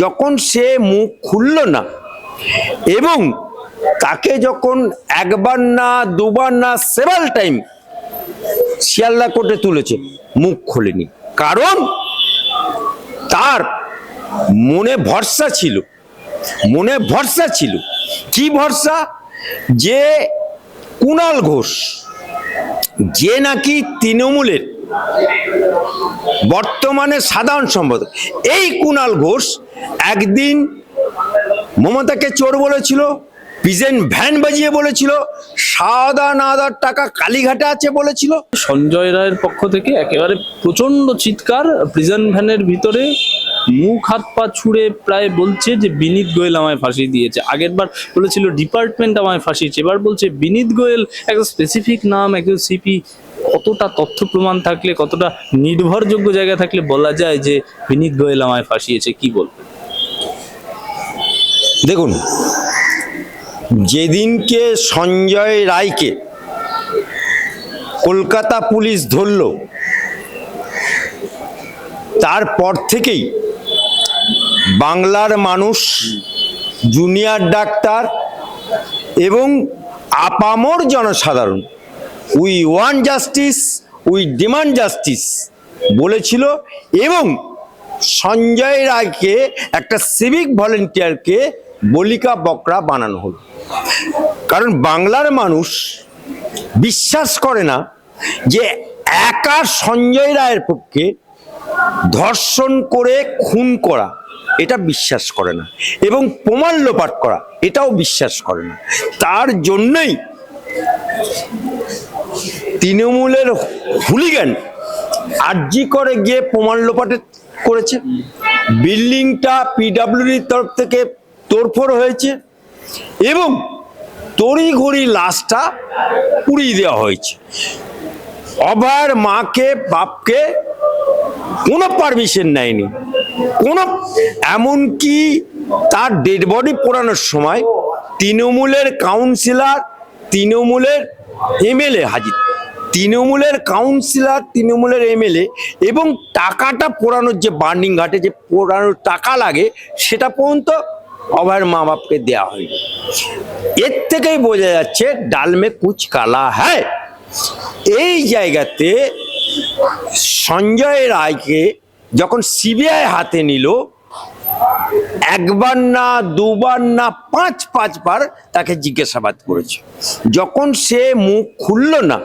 যখন সে মুখ খুলল না, এবং তাকে যখন একবার না, দুবার না সেভাল টাইম শিয়ালদা কোর্টে তুলেছে, মুখ খোলেনি। কারণ তার মনে ভরসা ছিল, মনে ভরসা ছিল। কি ভরসা? যে কুণাল ঘোষ যে নাকি তৃণমূলের বর্তমানে সাধারণ সম্পাদক এই কুণাল ঘোষ একদিন মমতাকে চোর বলেছিল পিজেন্ট ভ্যান বাজিয়ে বলেছিল সাদা নাদার টাকা কালীঘাটে আছে বলেছিল। সঞ্জয় রায়ের পক্ষ থেকে একেবারে প্রচণ্ড চিৎকার প্রিজন ভ্যানের ভিতরে মুখ হাত পা ছুঁড়ে প্রায় বলছে যে বিনীত গোয়েল আমায় ফাঁসি দিয়েছে। আগের বার বলেছিল ডিপার্টমেন্ট আমায় ফাঁসিয়েছে এবার বলছে বিনীত গোয়েল একটা স্পেসিফিক নাম একজন সিপি কতটা তথ্য প্রমাণ থাকলে কতটা নির্ভরযোগ্য জায়গা থাকলে বলা যায় যে বিনীত গোয়েল আমায় ফাঁসিয়েছে কি বলব? দেখুন যেদিনকে সঞ্জয় রায়কে কলকাতা পুলিশ ধরল, তারপর থেকেই বাংলার মানুষ, জুনিয়র ডাক্তার এবং আপামর জনসাধারণ we want justice we demand justice বলেছিল এবং সঞ্জয় রায়কে, একটা সিভিক ভলেন্টিয়ারকে বলিকা বকরা বানানো হলো। কারণ বাংলার মানুষ বিশ্বাস করে না যে একা সঞ্জয় রায়ের পক্ষে ধর্ষণ করে খুন করা, এটা বিশ্বাস করে না। এবং প্রমাণ লোপাট করা, এটাও বিশ্বাস করে না। তার জন্যই তৃণমূলের হুলিগান আরজি করে গিয়ে প্রমাণ লোপাটে করেছে। বিল্ডিংটা পিডাব্লিউডির তরফ থেকে তোড়ফোড় হয়েছে এবং তড়িঘড়ি লাশটা পুড়িয়ে দেওয়া হয়েছে। অভয়ের মাকে, বাপকে কোনো পারমিশন নেয়নি। কোনো, এমনকি তার ডেড বডি পোড়ানোর সময় তৃণমূলের কাউন্সিলর তৃণমূলের এমএলএ হাজির। তৃণমূলের কাউন্সিলর তৃণমূলের এমএলএ এবং টাকাটা পোড়ানোর যে বার্নিং ঘাটে যে পোড়ানোর টাকা লাগে, সেটা পর্যন্ত অভয়ের মা বাপকে দেওয়া হয়নি। এর থেকেই বোঝা যাচ্ছে ডালমে কুচ কালা হ্যায়। এই জায়গাতে সঞ্জয় রায়কে যখন সিবিআই হাতে নিল, একবার না, দুবার না, পাঁচ পাঁচবার তাকে জিজ্ঞাসাবাদ করেছে। যখন সে মুখ খুলল না,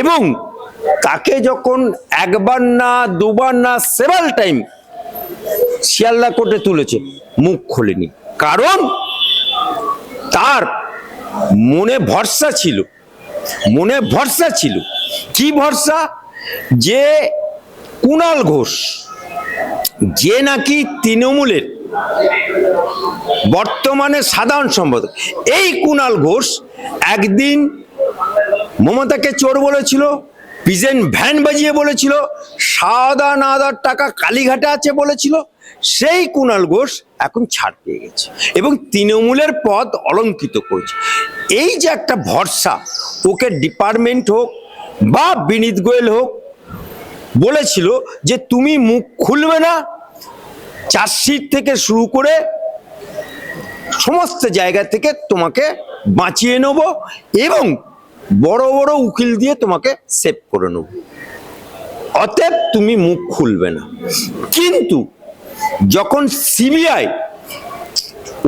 এবং তাকে যখন একবার না, দুবার না সেভাল টাইম শিয়ালদা কোর্টে তুলেছে, মুখ খোলেনি। কারণ তার মনে ভরসা ছিল, মনে ভরসা ছিল। কি ভরসা? যে কুণাল ঘোষ, যে নাকি তৃণমূলের বর্তমানে সাধারণ সম্পাদক, এই কুণাল ঘোষ একদিন মমতাকে চোর বলেছিল পিজেন্ট ভ্যান বাজিয়ে বলেছিল, সাদা নাদার টাকা কালীঘাটে আছে বলেছিল সেই কুণাল ঘোষ এখন ছাড় পেয়ে গেছে এবং তৃণমূলের পদ অলঙ্কিত করেছে। এই যে একটা ভরসা, ওকে ডিপার্টমেন্ট হোক বা বিনীত গোয়েল হোক, বলেছিল যে তুমি মুখ খুলবে না, চার্জশিট থেকে শুরু করে সমস্ত জায়গা থেকে তোমাকে বাঁচিয়ে নেব এবং বড় বড় উকিল দিয়ে তোমাকে সেভ করে নেব। অতএব তুমি মুখ খুলবে না। কিন্তু যখন সিবিআই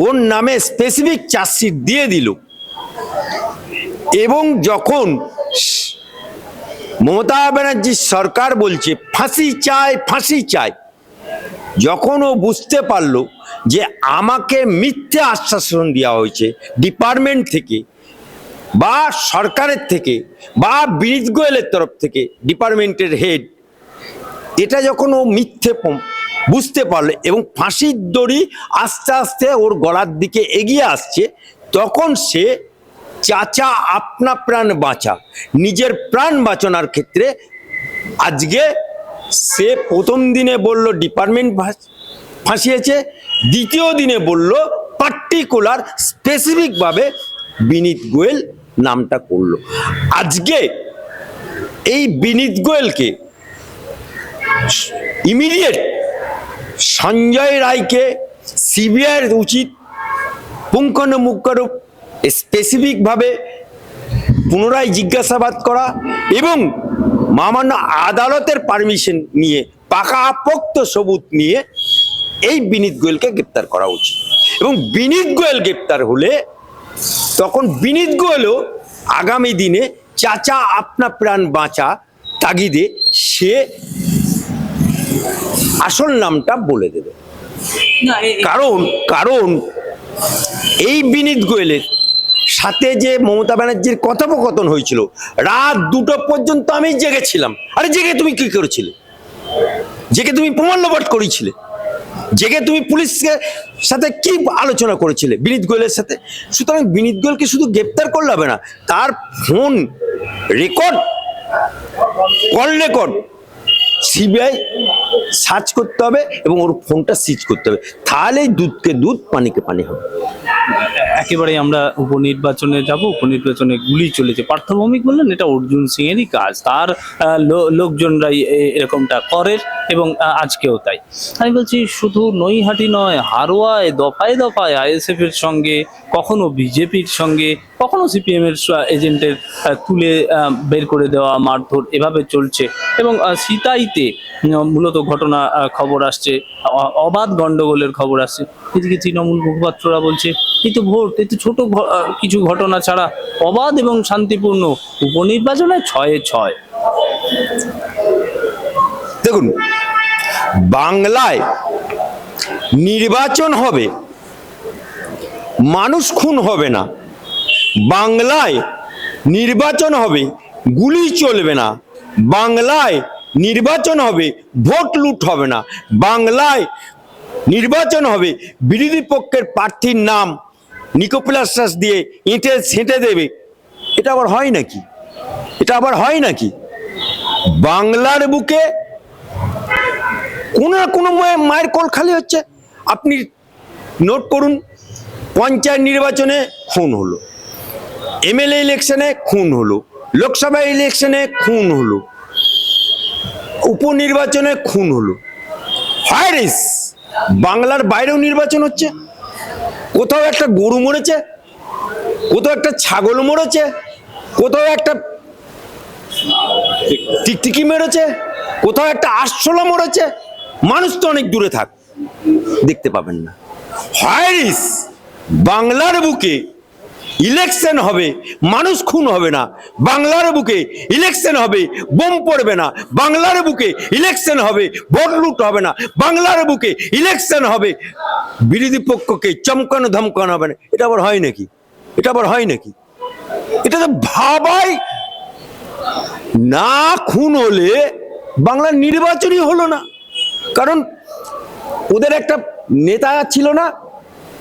ওর নামে স্পেসিফিক চার্জশিট দিয়ে দিল, এবং যখন মমতা ব্যানার্জির সরকার বলছে, ফাঁসি চায় ফাঁসি চায় যখন ও বুঝতে পারল যে আমাকে মিথ্যে আশ্বাসন দেওয়া হয়েছে ডিপার্টমেন্ট থেকে, বা সরকারের থেকে, বা বিনীত গোয়েলের তরফ থেকে, ডিপার্টমেন্টের হেড, এটা যখন ও মিথ্যে বুঝতে পারল এবং ফাঁসির দড়ি আস্তে আস্তে ওর গলার দিকে এগিয়ে আসছে, তখন সে চাচা আপনা প্রাণ বাঁচা। নিজের প্রাণ বাঁচানোর ক্ষেত্রে আজকে সে প্রথম দিনে বলল, ডিপার্টমেন্ট ফাঁসিয়েছে। দ্বিতীয় দিনে বলল, পার্টিকুলার, স্পেসিফিকভাবে বিনীত গোয়েল নামটা করল। আজকে এই বিনীত গোয়েলকে ইমিডিয়েট সঞ্জয় রায়কে সিবিআইয়ের উচিত পুঙ্খানুপুঙ্খানু স্পেসিফিকভাবে পুনরায় জিজ্ঞাসাবাদ করা এবং মামান্য আদালতের পারমিশন নিয়ে পাকা পাকাপোক্ত সবুত নিয়ে এই বিনীত গোয়েলকে গ্রেপ্তার করা উচিত। এবং বিনীত গোয়েল গ্রেপ্তার হলে তখন বিনীত গোয়েলও আগামী দিনে চাচা, আপনা প্রাণ বাঁচা তাগিদে সে আসল নামটা বলে দেবে। কারণ কারণ এই বিনীত গোয়েলের সাথে যে মমতা ব্যানার্জির কথোপকথন হয়েছিল রাত দুটো পর্যন্ত আমি জেগেছিলাম। আরে জেগে তুমি কি করেছিলে? জেগে তুমি প্রমাণ লোপাট করেছিলে। জেগে তুমি পুলিশকে সাথে কি আলোচনা করেছিলে বিনীত গোয়েলের সাথে? সুতরাং বিনীত গোয়েলকে শুধু গ্রেপ্তার করলে হবে না তার phone record call record CBI search করতে হবে এবং ওর ফোনটা সিজ করতে হবে। তাহলেই দুধকে দুধ পানিকে পানি হবে। একেবারেই আমরা উপনির্বাচনে যাব, উপনির্বাচনে গুলি চলেছে। পার্থভৌমিক বললেন, এটা অর্জুন সিং এরই কাজ। তার লোকজনরাই এরকমটা করে এবং আজকেও তাই। আমি বলছি, শুধু নৈহাটি নয়, হারোয়ায়, দফায় দফায় আইএসএফ এর সঙ্গে কখনো বিজেপির সঙ্গে, কখনো সিপিএম এর এজেন্টের তুলে বের করে দেওয়া, মারধর এভাবে চলছে। এবং সিতাইতে মূলত ঘটনা খবর আসছে অবাধ গন্ডগোলের খবর আসছে। এদিকে তৃণমূল মুখপাত্ররা বলছে, এই তো ভোট, এই তো ছোট কিছু ঘটনা ছাড়া অবাধ এবং শান্তিপূর্ণ উপনির্বাচনে ছয়ে, ছয়। দেখুন, বাংলায় নির্বাচন হবে মানুষ খুন হবে না। বাংলায় নির্বাচন হবে, গুলি চলবে না। বাংলায় নির্বাচন হবে, ভোট লুট হবে না। বাংলায় নির্বাচন হবে, বিরোধী পক্ষের প্রার্থীর নাম নিকোপ্লাস্টাস দিয়ে ইঁটে ছেঁটে দেবে। এটা আবার হয় নাকি? এটা আবার হয় নাকি? বাংলার বুকে কোনো না কোনো মায়ে- মায়ের কল খালি হচ্ছে। আপনি নোট করুন পঞ্চায়েত নির্বাচনে খুন হলো। এমএলএ ইলেকশনে খুন হলো। লোকসভা ইলেকশনে খুন হলো। উপনির্বাচনে খুন হলো। হায়ারিস বাংলার বাইরেও নির্বাচন হচ্ছে। কোথাও একটা গরু মরেছে, কোথাও একটা ছাগল মরেছে, কোথাও একটা টিকটিকি মেরেছে, কোথাও একটা আরশোলা মরেছে। মানুষ তো অনেক দূরে থাক, দেখতে পাবেন না। হায়ারিস বাংলার বুকে ইলেকশন হবে, মানুষ খুন হবে না। বাংলার বুকে ইলেকশন হবে, বোম পড়বে না। বাংলার বুকে ইলেকশন হবে, ভোট লুট হবে না। বাংলার বুকে ইলেকশন হবে, বিরোধী পক্ষকে চমকানো, ধমকানো হবে না। এটা আবার হয় নাকি? এটা আবার হয় নাকি? এটা তো ভাবাই না খুন হলে বাংলার নির্বাচনই হলো না। কারণ ওদের একটা নেতা ছিল না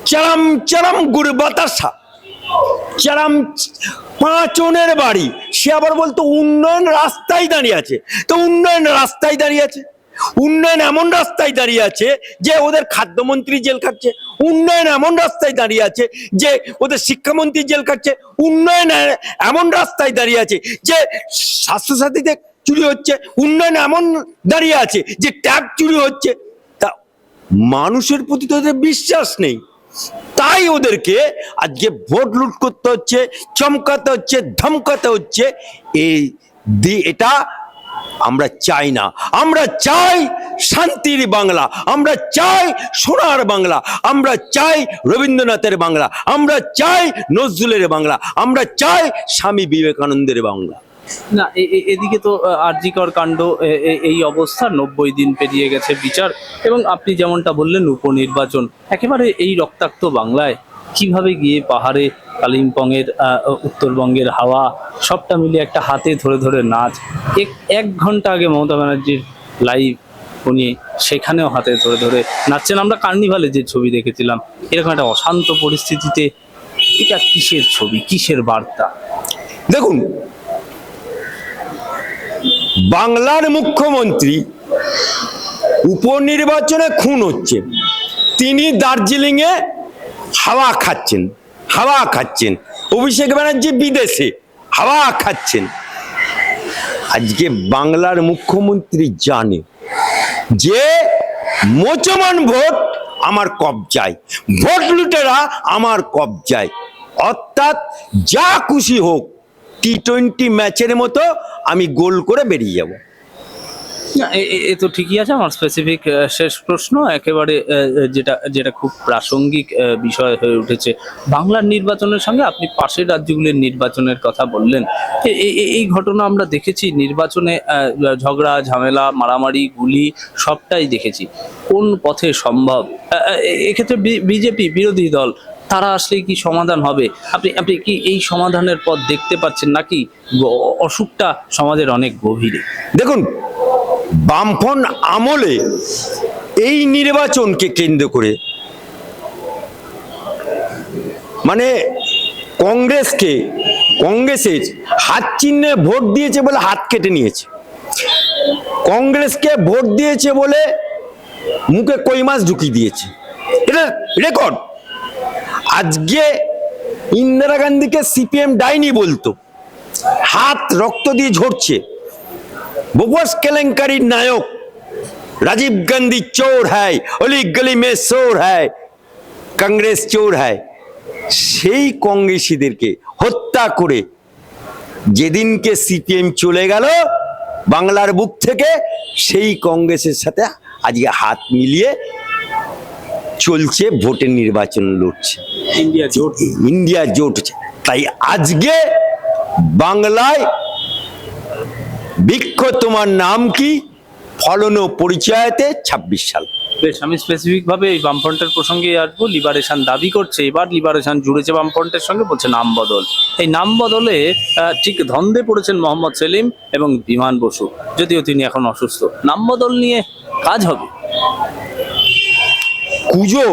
চারাম চারাম গুড় বাতাসা চারাম পাঁচনের বাড়ি। সে আবার বলতো, উন্নয়ন রাস্তায় দাঁড়িয়ে আছে। তো উন্নয়ন রাস্তায় দাঁড়িয়ে আছে। উন্নয়ন এমন রাস্তায় দাঁড়িয়ে আছে যে ওদের খাদ্যমন্ত্রী জেল খাটছে উন্নয়ন এমন রাস্তায় দাঁড়িয়ে আছে যে ওদের শিক্ষামন্ত্রী জেল খাটছে উন্নয়ন এমন রাস্তায় দাঁড়িয়ে আছে যে স্বাস্থ্যসাথীতে চুরি হচ্ছে। উন্নয়ন এমন দাঁড়িয়ে আছে যে ট্যাগ চুরি হচ্ছে। তা মানুষের প্রতি তো বিশ্বাস নেই। তাই ওদেরকে আজকে ভোট লুট করতে হচ্ছে, চমকাতে হচ্ছে, ধমকাতে হচ্ছে। এই দি, এটা আমরা চাই না। আমরা চাই শান্তির বাংলা, আমরা চাই সোনার বাংলা, আমরা চাই রবীন্দ্রনাথের বাংলা, আমরা চাই নজরুলের বাংলা, আমরা চাই স্বামী বিবেকানন্দের বাংলা। না এদিকে তো আরজিকর কাণ্ড এই অবস্থা, নব্বই দিন পেরিয়ে গেছে বিচার এবং আপনি যেমনটা বললেন, উপনির্বাচন, একেবারে এই রক্তাক্ত বাংলায় কীভাবে গিয়ে পাহাড়ে কালিম্পংয়ের উত্তরবঙ্গের হাওয়া, সবটা মিলিয়ে একটা হাতে ধরে ধরে নাচ, এক এক ঘণ্টা আগে মমতা ব্যানার্জির লাইভ উনি সেখানেও হাতে ধরে ধরে নাচছেন। আমরা কার্নিভালে যে ছবি দেখেছিলাম, এরকম একটা অশান্ত পরিস্থিতিতে, এটা কিসের ছবি? কিসের বার্তা? দেখুন বাংলার মুখ্যমন্ত্রী উপনির্বাচনে খুন হচ্ছে তিনি দার্জিলিং এ হাওয়া খাচ্ছেন হাওয়া খাচ্ছেন। অভিষেক ব্যানার্জি বিদেশে হাওয়া খাচ্ছেন। আজকে বাংলার মুখ্যমন্ত্রী জানে যে মোচমান ভোট আমার কবজায়, ভোট লুটেরা আমার কবজায়। অর্থাৎ যা খুশি হোক টি টোয়েন্টি ম্যাচের মতো আমি গোল করে বেরিয়ে যাব। এ- তো ঠিকই আছে আমার স্পেসিফিক শেষ প্রশ্ন। একেবারে যেটা যেটা খুব প্রাসঙ্গিক বিষয় হয়ে উঠেছে। বাংলার নির্বাচনের সঙ্গে আপনি পাশের রাজ্যগুলির নির্বাচনের কথা বললেন। এই ঘটনা আমরা দেখেছি, নির্বাচনে ঝগড়া, ঝামেলা, মারামারি, গুলি, সবটাই দেখেছি। কোন পথে সম্ভব? এক্ষেত্রে বিজেপি বিরোধী দল তারা আসলে কি সমাধান হবে? আপনি আপনি কি এই সমাধানের পথ দেখতে পাচ্ছেন নাকি অসুখটা সমাজের অনেক গভীরে? দেখুন বামফন আমলে এই নির্বাচনকে কেন্দ্র করে মানে কংগ্রেসকে, কংগ্রেসের হাত চিহ্নে ভোট দিয়েছে বলে হাত কেটে নিয়েছে। কংগ্রেসকে ভোট দিয়েছে বলে মুখে কই মাছ ঢুকিয়ে দিয়েছে। এটা রেকর্ড। আজকে ইন্দিরা গান্ধীকে সিপিএম ডাইনি বলতো। হাত রক্ত দিয়ে ঝরছে। বোবস কেলেঙ্কারির নায়ক রাজীব গান্ধী চোর হ্যায় অলি গলি মে চোর হ্যায়, কংগ্রেস চোর হ্যায়। সেই কংগ্রেসীদেরকে হত্যা করে যেদিনকে সিপিএম চলে গেল বাংলার বুক থেকে, সেই কংগ্রেসের সাথে আজকে হাত মিলিয়ে চলছে ভোটের নির্বাচন লড়ছে। ইন্ডিয়া জোট। ইন্ডিয়া জোট। তাই আজকে বাংলায় বৃক্ষ তোমার নাম কি? ফলন ও পরিচয়তে ছাব্বিশ সাল। বেশ আমি স্পেসিফিক ভাবে এই বামফ্রন্টের প্রসঙ্গে আসব। লিবারেশন দাবি করছে এবার। লিবারেশন জুড়েছে বামফ্রন্টের সঙ্গে বলছে নাম বদল। এই নাম বদলে ঠিক ধন্দে পড়েছেন মোহাম্মদ সেলিম এবং বিমান বসু যদিও তিনি এখন অসুস্থ। নাম বদল নিয়ে কাজ হবে। কুজো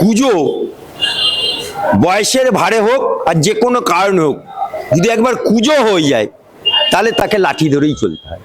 কুজো, বয়সের ভারে হোক আর যে কোনো কারণ হোক, যদি একবার কুজো হয়ে যায়, তাহলে তাকে লাঠি ধরেই চলতে হয়।